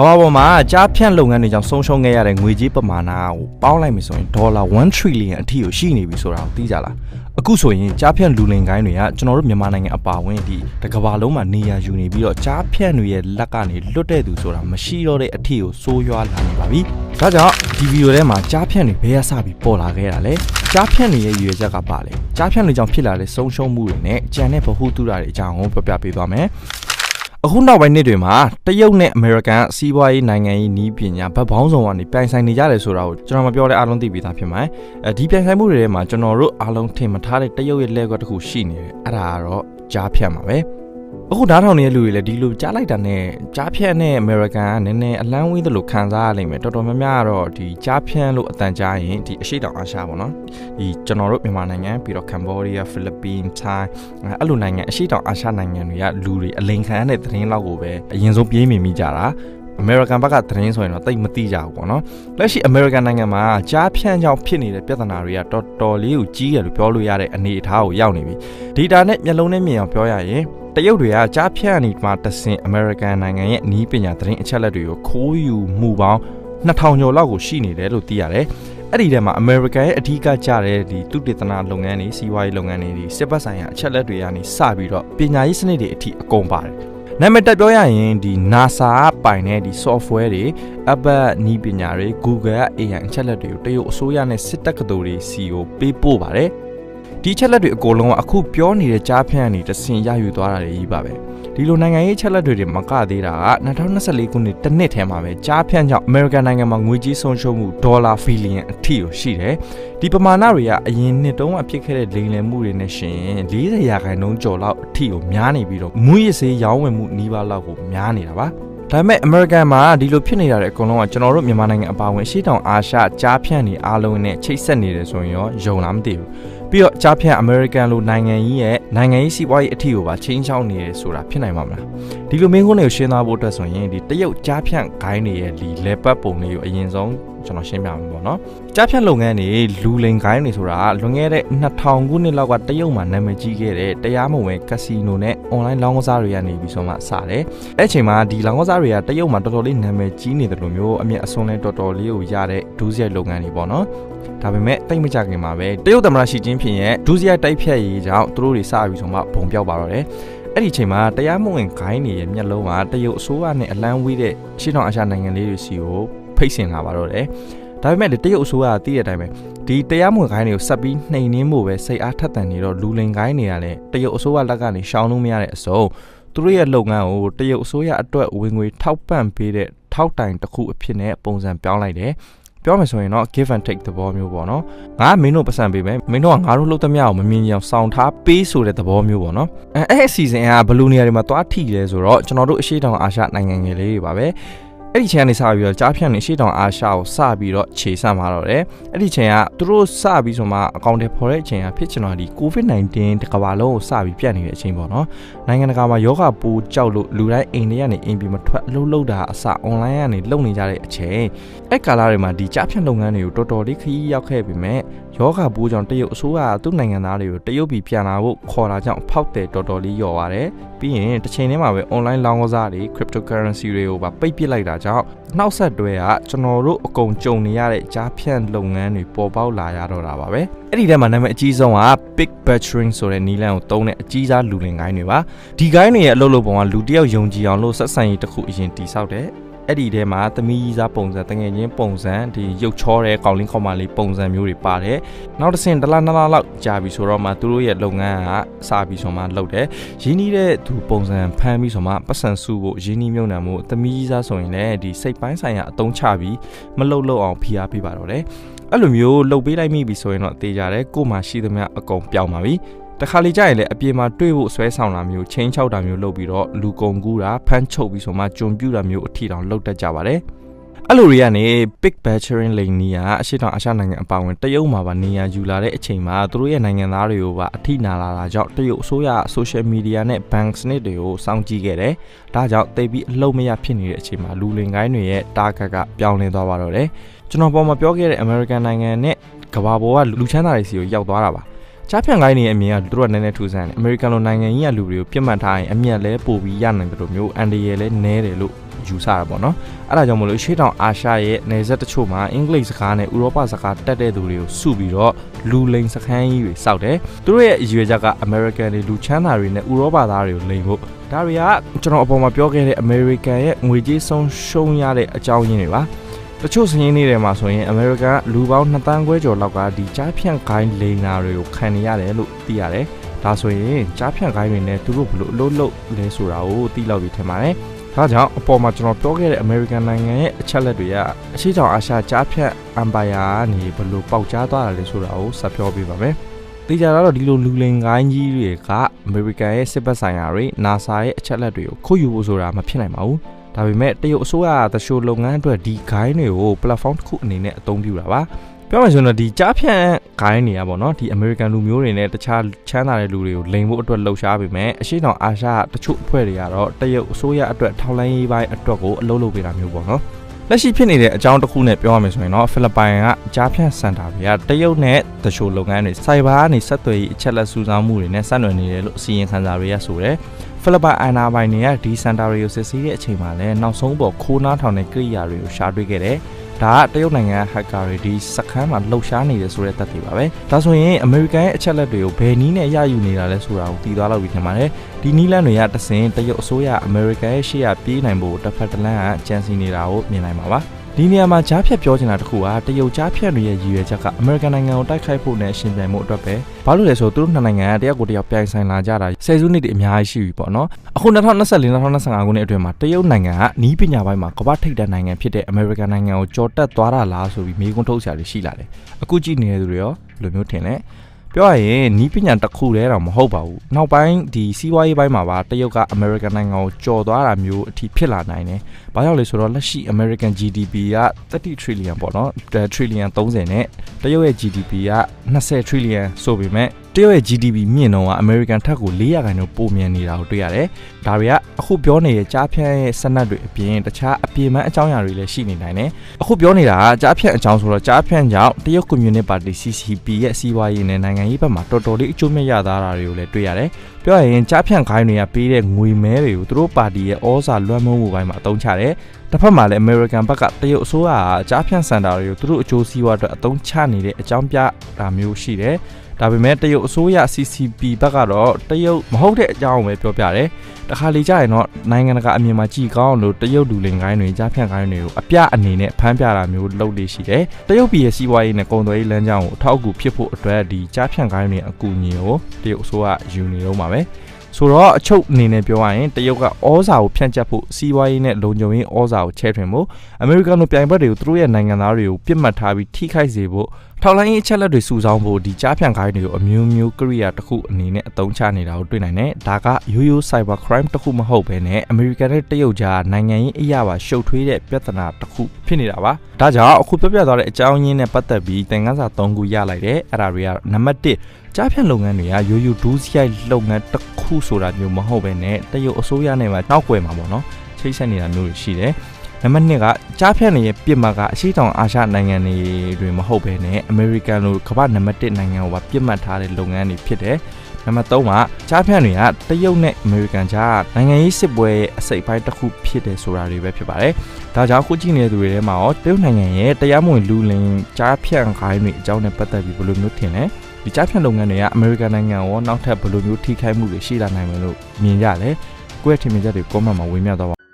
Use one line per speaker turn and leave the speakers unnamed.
ကမ္ဘာပေါ်မှာကြားဖြန့်လုပ်ငန်းတွေကြောင့်ဆုံးရှုံးခဲ့ရတဲ့ငွေကြေးပမာဏကိုပေါင်းလိုက်မယ်ဆိုရင်ဒေါ်လာ1 trillion အထိကိုရှိနေပြီဆိုတာကိုသိကြလားအခုဆိုရင်ကြားဖြန့်လူလင်ကိုင်းတွေကကျွန်တော်တို့မြန်မာနိုင်ငံအပါအဝင်ဒီတစ်ကမ္ဘာလုံးမှာနေရာယူနေပြီးတော့ကြားဖြန့်တွေရဲ့လက်ကနေလွတ်တဲ့သူဆိုတာမရှိတော့တဲ့အထိကိုစိုးရွားလာနေပါပြီ။ဒါကြောင့်ဒီဗီဒီယိုထဲမှာကြားဖြန့်တွေဘယ်ကစပြီးပေါ်လာခဲ့တာလဲ။ကြားဖြန့်တွေရဲ့ရည်ရွယ်ချက်ကပါလဲ။ကြားဖြန့်တွေကြောင့်ဖြစ်လာတဲ့ဆုံးရှုံးမှုတွေနဲ့ကြံတဲ့ဗဟုသုတတွေအကြောင်းကိုပြပြပေးသွားမယ်။ အခုနောက်ပိုင်းနှစ်တွေမှာတရုတ်နဲ့အမေရိကန်စီးပွားရေးနိုင်ငံရေးနီးပညာဗတ်ပေါင်းဆောင်ကနေပြိုင်ဆိုင်နေကြတယ်ဆိုတာကိုကျွန်တော်မပြောတဲ့အားလုံးသိပြီးသားဖြစ်မှာ။အဲဒီပြိုင်ဆိုင်မှုတွေထဲမှာကျွန်တော်တို့အားလုံးထင်မထားတဲ့တရုတ်ရဲ့လက်ကွက်တစ်ခုရှိနေတယ်။အဲ့ဒါကတော့ကြားဖြတ်မှာပဲ။ အခုဓာတ်ထောင်နေတဲ့လူတွေလည်းဒီလိုကြားလိုက်တာနဲ့ကြားဖြတ်နဲ့အမေရိကန်ကနည်းနည်းအလန်းဝေးသလိုခံစားရလိမ့်မယ်။တော်တော်များများကတော့ဒီကြားဖြတ်လို့အတန်ကြားရင်ဒီအရှိတောင်အာရှပေါ့နော်။ဒီကျွန်တော်တို့မြန်မာနိုင်ငံပြီးတော့ကမ်ဘောဒီးယားဖိလစ်ပင်းထိုင်းအဲ့လိုနိုင်ငံအရှိတောင်အာရှနိုင်ငံတွေကလူတွေအလိန်ခံရတဲ့သတင်းလောက်ကိုပဲအရင်ဆုံးပြေးမြင်မိကြတာ အမေရိကန်ဘက်ကသတင်းဆိုရင်တော့တိတ်မသိကြဘူးပေါ့နော်လက်ရှိအမေရိကန်နိုင်ငံမှာကြားဖြန့်ကြောင့်ဖြစ်နေတဲ့ပြဿနာတွေကတော်တော်လေးကိုကြီးရလို့ပြောလို့ရတဲ့အနေအထားကိုရောက်နေပြီဒေတာနဲ့မျက်လုံးနဲ့မြင်အောင်ပြောရရင်တရုတ်တွေကကြားဖြန့်နေမှာတဆင်အမေရိကန်နိုင်ငံရဲ့နီးပညာသတင်းအချက်အလက်တွေကိုခိုးယူမှုပေါင်း2000ကျော်လောက်ကိုရှိနေတယ်လို့သိရတယ်အဲ့ဒီထဲမှာ American ရဲ့အထူးကကြတဲ့ဒီသူတေသနာလုပ်ငန်းတွေစီးပွားရေးလုပ်ငန်းတွေဒီစစ်ပတ်ဆိုင်ရာအချက်လက်တွေကနေစပြီးတော့ပညာရေးစနစ်တွေအထိအကုန်ပါတယ် နာမည်တက်ပြောရရင်ဒီ NASA ကပိုင်တဲ့ဒီ software တွေ Apple နီးပညာတွေ Google က AI အချက်လက်တွေကိုတရုတ်အစိုးရနဲ့စစ်တပ်ကတော်တွေစီကိုပေးပို့ပါတယ်ဒီချက်လက်တွေအကုန်လုံးကအခုပြောနေတဲ့ကြားဖြန့်နေတဆင်ရယူသွားတာတွေကြီးပါပဲ ဒီလိုနိုင်ငံရေးချက်လက်တွေတွေမကသေးတာက2024ခုနှစ်တစ်နှစ်ထဲမှာပဲကြားဖြန့်ကြောင့် American နိုင်ငံမှာငွေကြေးဆုံးရှုံးမှုဒေါ်လာဖီလီယံအထိကိုရှိတယ်ဒီပမာဏတွေကအရင်နှစ်တုန်းကဖြစ်ခဲ့တဲ့လိမ်လည်မှုတွေနဲ့ရှင်40ရာခိုင်နှုန်းကျော်လောက်အထိကိုများနေပြီးတော့မူရစ်စေးရောင်းဝယ်မှုနှီးပါးလောက်ကိုများနေတာပါဒါပေမဲ့ American မှာဒီလိုဖြစ်နေရတဲ့အကုန်လုံးကကျွန်တော်တို့မြန်မာနိုင်ငံအပါအဝင်ရှေ့တောင်အာရှကြားဖြန့်နေအားလုံးနဲ့ချိတ်ဆက်နေတယ်ဆိုရင်ရောယုံလားမသိဘူး ပြီးတော့ကြားဖြန့် American လိုနိုင်ငံကြီးရဲ့နိုင်ငံရေးစီးပွားရေးအထီကိုပါချင်းချောင်းနေရဆိုတာဖြစ်နိုင်မှာမလားဒီလိုမင်းကုန်းတွေကိုရှင်းသားဖို့အတွက်ဆိုရင်ဒီတရုတ်ကြားဖြန့်ဂိုင်းတွေရဲ့ဒီလေပတ်ပုံလေးကိုအရင်ဆုံးကျွန်တော်ရှင်းပြမှာပေါ့နော်ကြားဖြန့်လုပ်ငန်းတွေလူလိန်ဂိုင်းတွေဆိုတာလွန်ခဲ့တဲ့2000ခုနှစ်လောက်ကတရုတ်မှာနာမည်ကြီးခဲ့တဲ့တရားမဝင်ကက်စီနိုနဲ့ online လောင်းကစားတွေကနေပြီးဆိုမှစတယ်အဲ့ချိန်မှာဒီလောင်းကစားတွေကတရုတ်မှာတော်တော်လေးနာမည်ကြီးနေတယ်လို့မျိုးအမြတ်အစွန်းလဲတော်တော်လေးကိုရတဲ့ဒူးစရိုက်လုပ်ငန်းတွေပေါ့နော်ဒါပေမဲ့တိတ်မကြခင်မှာပဲတရုတ်သမ္မတရှီကျင်းဖျင်ရဲ့ဒုစရိုက်တိုက်ဖြတ်ရေးကြောင့်သူတို့တွေစပြီးဆိုမှဘုံပြောက်ပါတော့တယ်အဲ့ဒီချိန်မှာတရားမဝင်ဂိုင်းတွေရဲ့မျက်လုံးကတရုတ်အစိုးရနဲ့အလန်းဝေးတဲ့ရှေ့တောင်အာရှနိုင်ငံလေးတွေစီကို ဖိတ်ဆင်လာပါတော့တယ်ဒါပေမဲ့တရုတ်အစိုးရကသိတဲ့အတိုင်းပဲဒီတရားမဝင်ခိုင်းတွေကိုဆက်ပြီးနှိမ်နှင်းဖို့ပဲစိတ်အားထက်သန်နေတော့လူလင်ခိုင်းတွေကလည်းတရုတ်အစိုးရလက်ကနေရှောင်လို့မရတဲ့အစုံသူတို့ရဲ့လုပ်ငန်းကိုတရုတ်အစိုးရအတွက်ဝင်ငွေထောက်ပံ့ပေးတဲ့ထောက်တိုင်တစ်ခုအဖြစ်နဲ့ပုံစံပြောင်းလိုက်တယ်ပြောမယ်ဆိုရင်တော့ give and take သဘောမျိုးပေါ့နော်ငါမင်းတို့ပတ်စံပေးမယ်မင်းတို့ကငါတို့လှုပ်သမျှကိုမမြင်ကြအောင်စောင့်ထားပေးဆိုတဲ့သဘောမျိုးပေါ့နော်အဲအဲ့အစီအစဉ်ကဘယ်လိုနေရာတွေမှာသွားထိလဲဆိုတော့ကျွန်တော်တို့အရှိတောင်အာရှနိုင်ငံငယ်လေးတွေပါပဲ အဲ့ဒီချိန်ကနေစပြီးတော့ကြားဖြန့်နေရှေ့တောင်အာရှကိုစပြီးတော့ခြေဆန့်มาတော့တယ်အဲ့ဒီချိန်ကသူတို့စပြီးဆိုမှအကောင့်တွေဖော်တဲ့အချိန်ကဖြစ်ချင်တော့ဒီ COVID-19 တကမ္ဘာလုံးကိုစပြီးပြတ်နေတဲ့အချိန်ပေါ့နော်နိုင်ငံတကာမှာယောဂပိုးကြောက်လို့လူတိုင်းအိမ်ထဲကနေအိမ်ပြီးမထွက်အလုပ်လုပ်တာအစ online ကနေလုပ်နေကြတဲ့အချိန်အဲ့ကာလတွေမှာဒီကြားဖြန့်လုပ်ငန်းတွေကိုတော်တော်လေးခရီးရောက်ခဲ့ပြီမဲ့ယောဂပိုးကြောင့်တရုတ်အစိုးရကသူ့နိုင်ငံသားတွေကိုတရုတ်ပြည်ပြန်လာဖို့ခေါ်တာကြောင့်ဖောက်တယ်တော်တော်လေးယော်ပါတယ်ပြီးရင်တစ်ချိန်တည်းမှာပဲ online လောင်းကစားတွေ cryptocurrency တွေကိုပါပိတ်ပစ်လိုက်တာကြောင့်နောက်ဆက်တွဲကကျွန်တော်တို့အကုန်ကြုံနေရတဲ့ကြားဖြန့်လုပ်ငန်းတွေပေါ်ပေါက်လာရတော့တာပါပဲအဲ့ဒီထဲမှာနာမည်အကြီးဆုံးက big batching ဆိုတဲ့နီလန်ကိုသုံးတဲ့အကြီးစားလူလင်ကိုင်းတွေပါဒီကိုင်းတွေရဲ့အလုပ်လုပ်ပုံကလူတယောက်ယုံကြည်အောင်လို့ဆက်ဆံရေးတစ်ခုအရင်တည်ဆောက်တယ် အဲ့ဒီထဲမှာသမီးကြီးစားပုံစံတငယ်ချင်းပုံစံဒီရုပ်ချောတဲ့ကောင်းလင်းခေါမလေးပုံစံမျိုးတွေပါတယ်နောက်တစ်ဆင့်တစ်လားနှစ်လားလောက်ကြာပြီဆိုတော့မှသူတို့ရဲ့လုပ်ငန်းကစပြီးဆိုမှလုပ်တယ်ရင်းနှီးတဲ့သူပုံစံဖမ်းပြီးဆိုမှပတ်စံစုဖို့ရင်းနှီးမြုံနှံမှုသမီးကြီးစားဆိုရင်လည်းဒီစိတ်ပိုင်းဆိုင်ရာအတုံးချပြီးမလှုပ်လှုပ်အောင်ဖိအားပေးပါတော့တယ်အဲ့လိုမျိုးလှုပ်ပေးလိုက်မိပြီဆိုရင်တော့တေးကြတယ်ကို့မှာရှိသမျှအကုန်ပြောင်းပါပြီ တခါလေကြာရင်လည်းအပြင်မှာတွေ့ဖို့ဆွဲဆောင်တာမျိုးချင်းချောက်တာမျိုးလုပ်ပြီးတော့လူကုန်ကူးတာဖမ်းချုပ်ပြီးဆိုမှကြုံပြူတာမျိုးအထီတောင်လုပ်တတ်ကြပါတယ်အဲ့လိုတွေကနေ big batchering lane နီးကအရှိတောင်အရှနိုင်ငံအပါဝင်တရုတ်မှာပါနေရာယူလာတဲ့အချိန်မှာသူတို့ရဲ့နိုင်ငံသားတွေကိုပါအထိနာလာတာကြောင့်တရုတ်အစိုးရ social media နဲ့ bank စနစ်တွေကိုစောင့်ကြည့်ခဲ့တယ်။ဒါကြောင့်တိတ်ပြီးအလုံးမရဖြစ်နေတဲ့အချိန်မှာလူလင်ကိုင်းတွေရဲ့ target ကပြောင်းလဲသွားပါတော့တယ်။ကျွန်တော်ပေါ်မှာပြောခဲ့တဲ့ American နိုင်ငံနဲ့ကမ္ဘာပေါ်ကလူချမ်းသာတွေစီကိုရောက်သွားတာပါ။ ကြားဖြန့်ကိုင်းနေရဲ့အမြင်ကသူတို့ကနည်းနည်းထူးဆန်းတယ်အမေရိကန်လိုနိုင်ငံကြီးကလူတွေကိုပြစ်မှတ်ထားရင်အမြတ်လဲပို့ပြီးရနိုင်တယ်လို့မျိုးအန်ဒီရယ်လဲနဲတယ်လို့ယူဆတာပေါ့နော်အဲ့ဒါကြောင့်မလို့ရှေ့တောင်အာရှရဲ့နယ်စပ်တချို့မှာအင်္ဂလိပ်စကားနဲ့ဥရောပစကားတတ်တဲ့သူတွေကိုစုပြီးတော့လူလိန်စခန်းကြီးတွေစောက်တယ်သူတို့ရဲ့အရွယ်ချက်က American တွေလူချမ်းသာတွေနဲ့ဥရောပသားတွေကိုလိန်ဖို့ဒါတွေကကျွန်တော်အပေါ်မှာပြောခဲ့တဲ့ American ရဲ့ငွေကြေးဆုံးရှုံးရတဲ့အကြောင်းရင်းတွေပါ တချို့စရင်းနေတယ်မှာဆိုရင် American ကလူပေါင်း2တန်းခွဲကျော်လောက်ကဒီကြားဖြန့်ခိုင်းလိန်နာတွေကိုခံနေရတယ်လို့သိရတယ်ဒါဆိုရင်ကြားဖြန့်ခိုင်းတွေနဲ့သူတို့ဘလို့အလုပ်လုပ်လဲဆိုတာကိုသိလောက်ပြီးထင်ပါတယ်ဒါကြောင့်အပေါ်မှာကျွန်တော်ပြောခဲ့တဲ့ American နိုင်ငံရဲ့အချက်လက်တွေကအရှိတောင်အာရှကြားဖြန့် Empire ကနေဘလို့ပေါက်ကြားသွားတာလဲဆိုတာကိုဆက်ပြောပြပါမယ်။ တေချာတော့ဒီလိုလူလင်ကိုင်းကြီးတွေက American ရဲ့စစ်ဘက်ဆိုင်ရာတွေ NASA ရဲ့အချက်လက်တွေကိုခုတ်ယူဖို့ဆိုတာမဖြစ်နိုင်ပါဘူး။ဒါပေမဲ့တရုတ်အစိုးရကသရှိုးလုပ်ငန်းအတွက်ဒီ gain တွေကို platform တစ်ခုအနေနဲ့အသုံးပြုတာပါ။ပြောမှဆိုတော့ဒီကြားဖြန့် gain တွေကပေါ့နော်ဒီ American လူမျိုးတွေနဲ့တခြားချမ်းသာတဲ့လူတွေကိုလိန်ဖို့အတွက်လှုပ်ရှားပေမဲ့အရှိတောင်အာရှတချို့အဖွဲ့တွေကတော့တရုတ်အစိုးရအတွက်ထောက်လိုင်းရေးပိုင်းအတွက်ကိုအလုပ်လုပ်ပေးတာမျိုးပေါ့နော် လက်ရှိဖြစ်နေတဲ့အကြောင်းတစ်ခုနဲ့ပြောရမယ်ဆိုရင်တော့ဖိလစ်ပိုင်ကကြားဖြန့်စင်တာတွေကတရုတ်နဲ့တချို့လုပ်ငန်းတွေစိုက်ဘာကနေဆက်သွယ်ရေးအချက်လက်စူးစမ်းမှုတွေနဲ့ဆက်နွယ်နေတယ်လို့အစီရင်ခံစာတွေကဆိုတယ်ဖိလစ်ပိုင်အာဏာပိုင်တွေကဒီစင်တာတွေကိုစစ်ဆေးတဲ့အချိန်မှာလည်းနောက်ဆုံးပေါ်ခိုးနားထောင်တဲ့ကိရိယာတွေကိုရှာတွေ့ခဲ့တယ် ဒါကတရုတ်နိုင်ငံဟက်ကာတွေဒီစခန်းမှာလှုပ်ရှားနေတယ်ဆိုတဲ့သက်သေပါပဲဒါဆိုရင်အမေရိကန်ရဲ့အချက်လက်တွေကိုဘယ်နည်းနဲ့ရယူနေတာလဲဆိုတာကိုသိသွားလောက်ပြီးထင်ပါတယ်ဒီနီးလန်းတွေကတဆင်တရုတ်အစိုးရအမေရိကန်ရဲ့ရှေ့ရပြေးနိုင်ဖို့တစ်ဖက်တစ်လမ်းကကြံစီနေတာကိုမြင်နိုင်ပါပါ ဒီနေရာမှာကြားဖြတ်ပြောချင်တာတခုကတရုတ်ကြားဖြတ်တွေရဲ့ရည်ရွယ်ချက်ကအမေရိကန်နိုင်ငံကိုတိုက်ခိုက်ဖို့နဲ့ရှင်ပြိုင်မှုအတွက်ပဲဘာလို့လဲဆိုတော့သူတို့နှစ်နိုင်ငံကတယောက်ကိုတယောက်ပြိုင်ဆိုင်လာကြတာဆယ်စုနှစ်တွေအများကြီးရှိပြီပေါ့နော်အခု2024 2025ခုနှစ်အတွင်းမှာတရုတ်နိုင်ငံကနီးပညာပိုင်းမှာကမ္ဘာထိပ်တန်းနိုင်ငံဖြစ်တဲ့အမေရိကန်နိုင်ငံကိုကြော်တက်သွားတာလားဆိုပြီးမေးခွန်းထုတ်စရာတွေရှိလာတယ်အခုကြည့်နေတဲ့သူတွေရောဘယ်လိုမျိုးထင်လဲ ပြောရရင်နီးပညာတစ်ခုတည်းတော့မဟုတ်ပါဘူးနောက်ပိုင်းဒီစီးပွားရေးပိုင်းမှာပါတရုတ်ကအမေရိကန်နိုင်ငံကိုကြော်သွားတာမျိုးအထိဖြစ်လာနိုင်တယ်။ဘာကြောင့်လဲဆိုတော့လက်ရှိ American GDP က30 trillion ပေါ့နော်။ trillion 30နဲ့တရုတ်ရဲ့ GDP က20 trillion ဆိုပေမဲ့တရုတ်ရဲ့ GDP မြင့်တော့က American ထက်ကို400ခန့်တော့ပိုမြန်နေတာကိုတွေ့ရတယ်။ဒါတွေကအခုပြောနေတဲ့ကြားဖြန့်ရဲ့စနက်တွေအပြင်တခြားအပြေမှန်းအကြောင်းအရာတွေလည်းရှိနေနိုင်တယ်။အခုပြောနေတာကကြားဖြန့်အကြောင်းဆိုတော့ကြားဖြန့်ကြောင့်တရုတ်ကွန်မြူနတီပါတီ CCP ရဲ့စီးပွားရေးနဲ့နိုင်ငံရေးဘက်မှာတော်တော်လေးအကျိုးမြတ်ရသားတာတွေကိုလည်းတွေ့ရတယ်။ပြောရရင်ကြားဖြန့်ခိုင်းတွေကပေးတဲ့ငွေမဲတွေကိုသူတို့ပါတီရဲ့ဩဇာလွှမ်းမိုးမှုပိုင်းမှာအသုံးချတယ်။တစ်ဖက်မှာလည်း American ဘက်ကတရုတ်အစိုးရကကြားဖြန့်စင်တာတွေကိုသူတို့အကျိုးစီးပွားအတွက်အသုံးချနေတဲ့အကြောင်းပြတာမျိုးရှိတယ်။ ဒါပေမဲ့တရုတ်အစိုးရ CCP ဘက်ကတော့တရုတ်မဟုတ်တဲ့အကြောင်းကိုပဲပြောပြတယ်။တခါလေကြာရင်တော့နိုင်ငံတကာအမြင်မှာကြည်ကောင်းလို့တရုတ်လူလင်ကိုင်းတွေကြားဖြန့်ကိုင်းတွေကိုအပြအနေနဲ့ဖမ်းပြတာမျိုးလုပ်လို့ရှိတယ်။တရုတ်ပြည်ရဲ့စီးပွားရေးနဲ့ကုန်သွယ်ရေးလမ်းကြောင်းကိုအထောက်အကူဖြစ်ဖို့အတွက်ဒီကြားဖြန့်ကိုင်းတွေအကူအညီကိုတရုတ်အစိုးရယူနေတော့မှာပဲ။ ဆိုတော့အချုပ်အနေနဲ့ပြောရရင်တရုတ်ကဩဇာကိုဖြန့်ကျက်ဖို့စီးပွားရေးနဲ့လုံခြုံရေးဩဇာကိုချဲထွင်ဖို့အမေရိကန်တို့ပြိုင်ဘက်တွေကိုသူတို့ရဲ့နိုင်ငံသားတွေကိုပြစ်မှတ်ထားပြီးထိခိုက်စေဖို့ထောက်လိုင်းရေးအချက်လက်တွေစုဆောင်းဖို့ဒီကြားဖြန့်ခိုင်းတွေကိုအမျိုးမျိုးကိရိယာတစ်ခုအနေနဲ့အသုံးချနေတာကိုတွေ့နိုင်တယ်။ဒါကရိုးရိုး cyber crime တစ်ခုမဟုတ်ဘဲနဲ့အမေရိကန်နဲ့တရုတ်ကြားနိုင်ငံရေးအရာပါရှုပ်ထွေးတဲ့ပြဿနာတစ်ခုဖြစ်နေတာပါ။ဒါကြောင့်အခုပြောပြသွားတဲ့အကြောင်းရင်းနဲ့ပတ်သက်ပြီးသင်ခန်းစာ၃ခုရလိုက်တယ်။အဲ့ဒါတွေကနံပါတ်1ကြားဖြန့်လုပ်ငန်းတွေကရိုးရိုးဒူးစရိုက်လုပ်ငန်းတစ်ခုဆိုတာမျိုးမဟုတ်ဘဲနဲ့တရုတ်အစိုးရနဲ့မှနောက်ွယ်မှာပေါ့နော်။ချိတ်ဆက်နေတာမျိုးတွေရှိတယ်။နံပါတ်2ကကြားဖြတ်နေတဲ့ပြစ်မှတ်ကအရှိတောင်အာရှနိုင်ငံတွေတွင်မဟုတ်ဘဲနဲ့အမေရိကန်လိုကမ္ဘာနံပါတ်1နိုင်ငံကိုပါပြစ်မှတ်ထားတဲ့လုပ်ငန်းတွေဖြစ်တယ်။ နံပါတ်3ကကြားဖြတ်တွေကတရုတ်နဲ့အမေရိကန်ကြားနိုင်ငံရေးစစ်ပွဲရဲ့အစိတ်ပိုင်းတစ်ခုဖြစ်တယ်ဆိုတာတွေပဲဖြစ်ပါတယ်။ဒါကြောင့်ခုကြည့်နေတဲ့သူတွေထဲမှာရောတရုတ်နိုင်ငံရဲ့တရားမဝင်လူလင်ကြားဖြတ်ခိုင်းတွေအကြောင်းနဲ့ပတ်သက်ပြီးဘယ်လိုမျိုးထင်လဲ။ဒီကြားဖြတ်လုပ်ငန်းတွေကအမေရိကန်နိုင်ငံရောနောက်ထပ်ဘယ်လိုမျိုးထိခိုက်မှုတွေရှိလာနိုင်မလို့မြင်ကြလဲ။ကိုယ့်ရဲ့ထင်မြင်ချက်တွေ comment မှာဝေမျှတော့